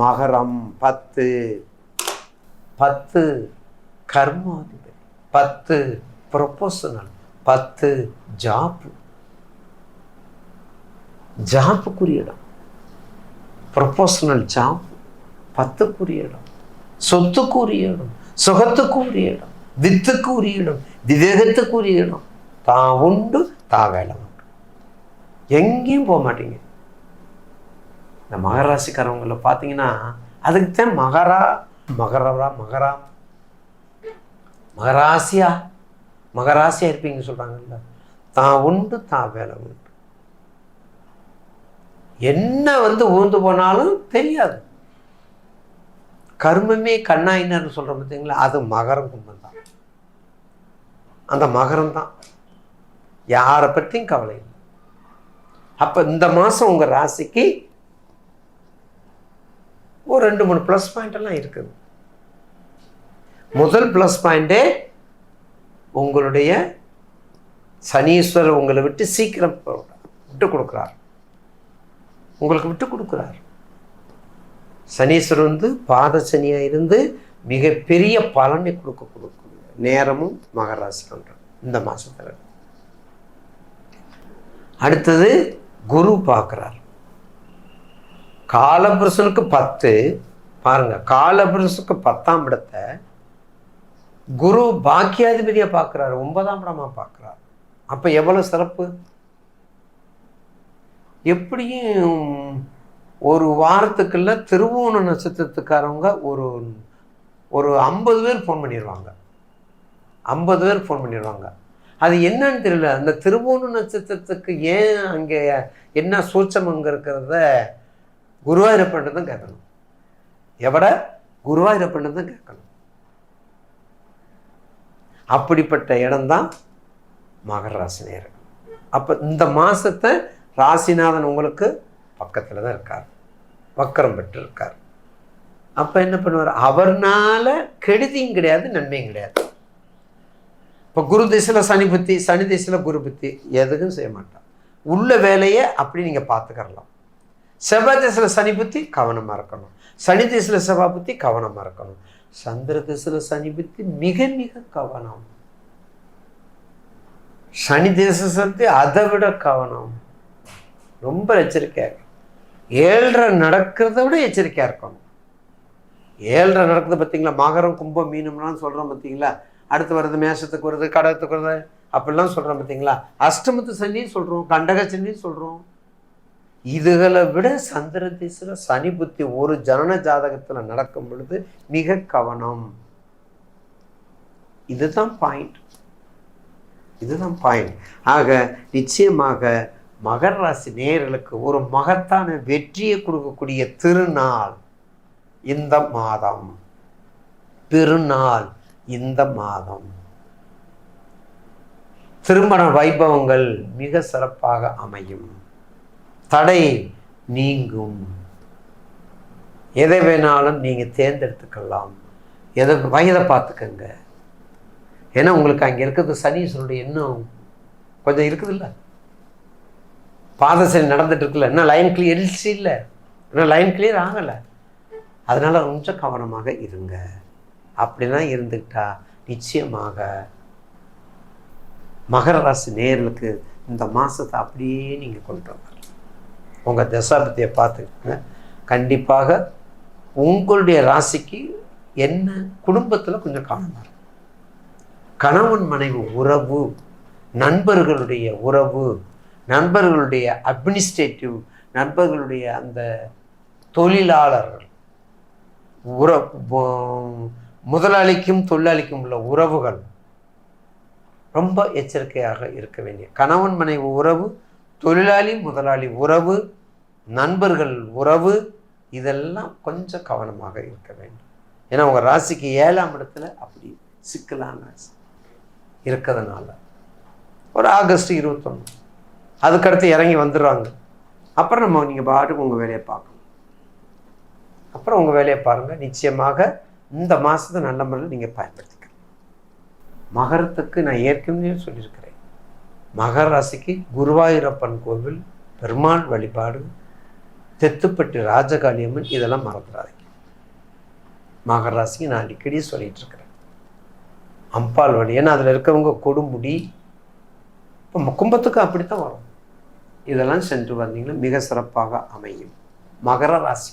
மகரம் பத்து பத்து கர்மாதிபதி பத்து ப்ரொபோசனல் பத்து ஜாப்பு. ஜாப்புக்குரிய இடம். ப்ரொபோஷனல் ஜாப் பத்துக்குரிய இடம். சொத்துக்குரிய இடம் சுகத்துக்குரிய இடம் வித்துக்குரிய இடம் விவேகத்துக்குரிய இடம். தான் உண்டு தான் வேலை உண்டு. எங்கேயும் போக மாட்டீங்க. இந்த மகராசிக்காரவங்கள பார்த்தீங்கன்னா அதுக்கு தான் மகரா மகரா மகரா. மகராசியா? மகராசியா இருப்பீங்க சொல்கிறாங்கல்ல தான் உண்டு தான் வேலை உண்டு. என்ன வந்து ஊர்ந்து போனாலும் தெரியாது. கர்மமே கண்ணாயினர்னு சொல்கிறோம் பார்த்தீங்களா அது மகரம் கும்பம் தான். அந்த மகரம் தான். யாரை பற்றியும் கவலை இல்லை. அப்போ இந்த மாதம் உங்கள் ராசிக்கு ஒரு ரெண்டு மூணு ப்ளஸ் பாயிண்ட்டெல்லாம் இருக்குது. முதல் ப்ளஸ் பாயிண்டே உங்களுடைய சனீஸ்வரர் உங்களை விட்டு சீக்கிரம் விட்டு கொடுக்குறார். உங்களுக்கு விட்டு கொடுக்குறார். சனீஸ்வரர் வந்து பாத சனியாக இருந்து மிகப்பெரிய பலனை கொடுக்க கொடுக்கும் நேரமும் மகராசி இந்த மாதத்தில் அடுத்தது குரு பார்க்குறார். காலபுருஷனுக்கு பத்து. பாருங்க காலபுருஷனுக்கு பத்தாம் இடத்தை குரு பாக்கியாதிபதியை பார்க்குறாரு ஒன்பதாம் இடமாக பார்க்குறாரு. அப்போ எவ்வளோ சிறப்பு? எப்படியும் ஒரு வாரத்துக்குள்ள திருவோண நட்சத்திரத்துக்காரவங்க ஒரு ஒரு ஐம்பது பேர் ஃபோன் பண்ணிடுவாங்க ஐம்பது பேர் ஃபோன் பண்ணிடுவாங்க அது என்னன்னு தெரியல அந்த திருவோண நட்சத்திரத்துக்கு ஏன் அங்கே என்ன சூட்சம் அங்கே இருக்கிறத குருவாயூரப்பன் தான் கேட்கணும். எவட? குருவாயூரப்பன் தான் கேட்கணும். அப்படிப்பட்ட இடம்தான் மகர ராசி நேரம் அப்போ இந்த மாதத்தை ராசிநாதன் உங்களுக்கு பக்கத்தில் தான் இருக்கார். வக்கரம் பெற்று இருக்கார் அப்போ என்ன பண்ணுவார்? அவர்னால கெடுதியும் கிடையாது நன்மையும் கிடையாது. இப்போ குரு திசையில் சனி புத்தி சனி திசையில் குரு புத்தி எதுக்கும் செய்ய மாட்டான் உள்ள வேலையை அப்படி நீங்கள் பார்த்துக்கரலாம் செவ்வாய் திசையில் சனி புத்தி கவனமாக இருக்கணும் சனி திசையில் செவ்வாய் புத்தி கவனமாக இருக்கணும் சந்திர திசையில் சனி புத்தி மிக மிக கவனம். சனி திசை சந்தி அதை விட கவனம். ரொம்ப எச்சரிக்கையாக ஏழரை நடக்கிறத விட எச்சரிக்கையாக இருக்கணும். ஏழரை நடக்குது பார்த்தீங்களா மகரம் கும்பம் மீனம்லாம் சொல்கிறோம் பார்த்தீங்களா அடுத்து வருது மேஷத்துக்கு வருது கடகத்துக்கு வருது அப்படிலாம் சொல்கிறோம் பார்த்தீங்களா அஷ்டமத்து சனியும் சொல்கிறோம் கண்டக சனியும் சொல்கிறோம் இதுகளை விட சந்திர திசையில் சனி புத்தி ஒரு ஜனன ஜாதகத்தில் நடக்கும் பொழுது மிக கவனம். இதுதான் பாயிண்ட் இதுதான் பாயிண்ட் ஆக நிச்சயமாக மகர ராசி நேயர்களுக்கு ஒரு மகத்தான வெற்றியை கொடுக்கக்கூடிய திருநாள் இந்த மாதம். திருநாள் இந்த மாதம். திருமண வைபவங்கள் மிக சிறப்பாக அமையும். தடை நீங்கும். எதை வேணாலும் நீங்கள் தேர்ந்தெடுத்துக்கலாம். எதை வயதை பார்த்துக்கங்க. ஏன்னா உங்களுக்கு அங்கே இருக்கிறது சனீஸ்வரனுடைய இன்னும் கொஞ்சம் இருக்குதுல்ல. பாதசனி நடந்துட்டு இருக்குல்ல. இன்னும் லைன் கிளியர்ஸ் இல்லை? இன்னும் லைன் கிளியர் ஆகலை? அதனால் கொஞ்சம் கவனமாக இருங்க. அப்படிலாம் இருந்துக்கிட்டா நிச்சயமாக மகர ராசி நேர்களுக்கு இந்த மாதத்தை அப்படியே நீங்கள் கொண்டு வரலாம் உங்கள் தசாபத்தியை பார்த்துக்கங்க. கண்டிப்பாக உங்களுடைய ராசிக்கு என்ன குடும்பத்தில் கொஞ்சம் கவனமாக இருக்கும் கணவன் மனைவி உறவு நண்பர்களுடைய உறவு நண்பர்களுடைய அட்மினிஸ்ட்ரேட்டிவ் நண்பர்களுடைய அந்த தொழிலாளர்கள் உற முதலாளிக்கும் தொழிலாளிக்கும் உள்ள உறவுகள் ரொம்ப எச்சரிக்கையாக இருக்க வேண்டிய கணவன் மனைவி உறவு தொழிலாளி முதலாளி உறவு நண்பர்கள் உறவு இதெல்லாம் கொஞ்சம் கவனமாக இருக்க வேண்டும். ஏன்னா உங்கள் ராசிக்கு ஏழாம் இடத்துல அப்படி சிக்கலான இருக்கிறதுனால. ஒரு ஆகஸ்ட் இருபத்தொன்று அதுக்கடுத்து இறங்கி வந்துடுறாங்க. அப்புறம் நம்ம நீங்கள் பாட்டுக்கு உங்கள் வேலையை பார்க்கணும். அப்புறம் உங்கள் வேலையை பாருங்கள் நிச்சயமாக இந்த மாதத்தை நல்ல முறையில் நீங்கள் பயன்படுத்திக்கலாம். மகரத்துக்கு நான் ஏற்கனவே சொல்லியிருக்கேன். மகர ராசிக்கு குருவாயூரப்பன் கோவில் பெருமாள் வழிபாடு தெத்துப்பட்டு ராஜகாளியம்மன் இதெல்லாம் மறந்துடாதீங்க. மகர ராசிக்கு நான் அடிக்கடி சொல்லிகிட்டு இருக்கிறேன். அம்பாள் வழி. ஏன்னா அதில் இருக்கிறவங்க கொடுமுடி இப்போ கும்பத்துக்கு அப்படித்தான் வரும். இதெல்லாம் சென்று வந்தீங்கன்னா மிக சிறப்பாக அமையும். மகர ராசி.